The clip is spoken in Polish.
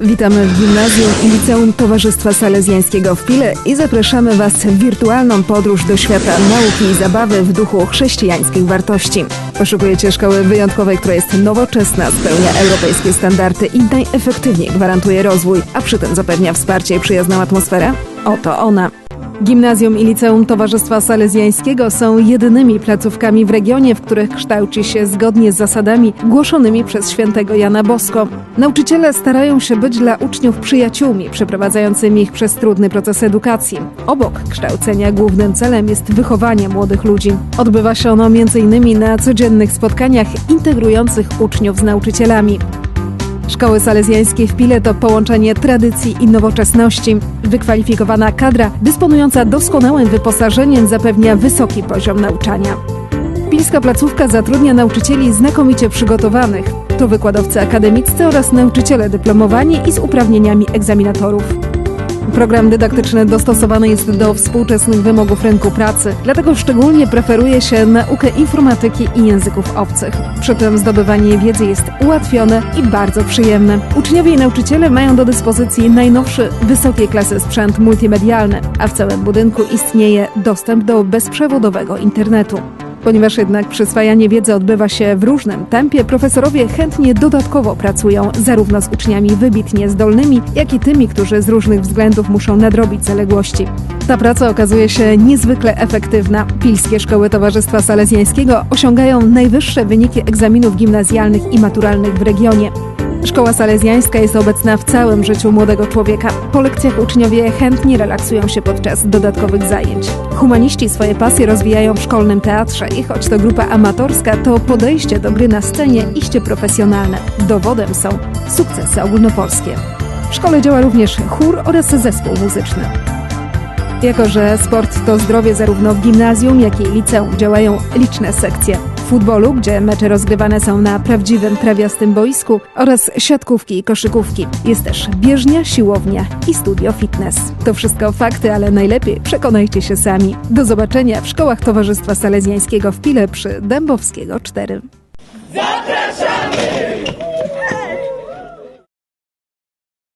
Witamy w Gimnazjum i Liceum Towarzystwa Salezjańskiego w Pile i zapraszamy Was w wirtualną podróż do świata nauki i zabawy w duchu chrześcijańskich wartości. Poszukujecie szkoły wyjątkowej, która jest nowoczesna, spełnia europejskie standardy i najefektywniej gwarantuje rozwój, a przy tym zapewnia wsparcie i przyjazną atmosferę? Oto ona. Gimnazjum i Liceum Towarzystwa Salezjańskiego są jedynymi placówkami w regionie, w których kształci się zgodnie z zasadami głoszonymi przez świętego Jana Bosko. Nauczyciele starają się być dla uczniów przyjaciółmi, przeprowadzającymi ich przez trudny proces edukacji. Obok kształcenia głównym celem jest wychowanie młodych ludzi. Odbywa się ono m.in. na codziennych spotkaniach integrujących uczniów z nauczycielami. Szkoły salezjańskie w Pile to połączenie tradycji i nowoczesności. Wykwalifikowana kadra dysponująca doskonałym wyposażeniem zapewnia wysoki poziom nauczania. Pilska placówka zatrudnia nauczycieli znakomicie przygotowanych. To wykładowcy akademiccy oraz nauczyciele dyplomowani i z uprawnieniami egzaminatorów. Program dydaktyczny dostosowany jest do współczesnych wymogów rynku pracy, dlatego szczególnie preferuje się naukę informatyki i języków obcych. Przy tym zdobywanie wiedzy jest ułatwione i bardzo przyjemne. Uczniowie i nauczyciele mają do dyspozycji najnowszy, wysokiej klasy sprzęt multimedialny, a w całym budynku istnieje dostęp do bezprzewodowego internetu. Ponieważ jednak przyswajanie wiedzy odbywa się w różnym tempie, profesorowie chętnie dodatkowo pracują zarówno z uczniami wybitnie zdolnymi, jak i tymi, którzy z różnych względów muszą nadrobić zaległości. Ta praca okazuje się niezwykle efektywna. Pilskie szkoły Towarzystwa Salezjańskiego osiągają najwyższe wyniki egzaminów gimnazjalnych i maturalnych w regionie. Szkoła salezjańska jest obecna w całym życiu młodego człowieka. Po lekcjach uczniowie chętnie relaksują się podczas dodatkowych zajęć. Humaniści swoje pasje rozwijają w szkolnym teatrze i choć to grupa amatorska, to podejście do gry na scenie iście profesjonalne. Dowodem są sukcesy ogólnopolskie. W szkole działa również chór oraz zespół muzyczny. Jako, że sport to zdrowie zarówno w gimnazjum, jak i liceum działają liczne sekcje futbolu, gdzie mecze rozgrywane są na prawdziwym trawiastym boisku oraz siatkówki i koszykówki. Jest też bieżnia, siłownia i studio fitness. To wszystko fakty, ale najlepiej przekonajcie się sami. Do zobaczenia w szkołach Towarzystwa Salezjańskiego w Pile przy Dębowskiego 4. Zapraszamy!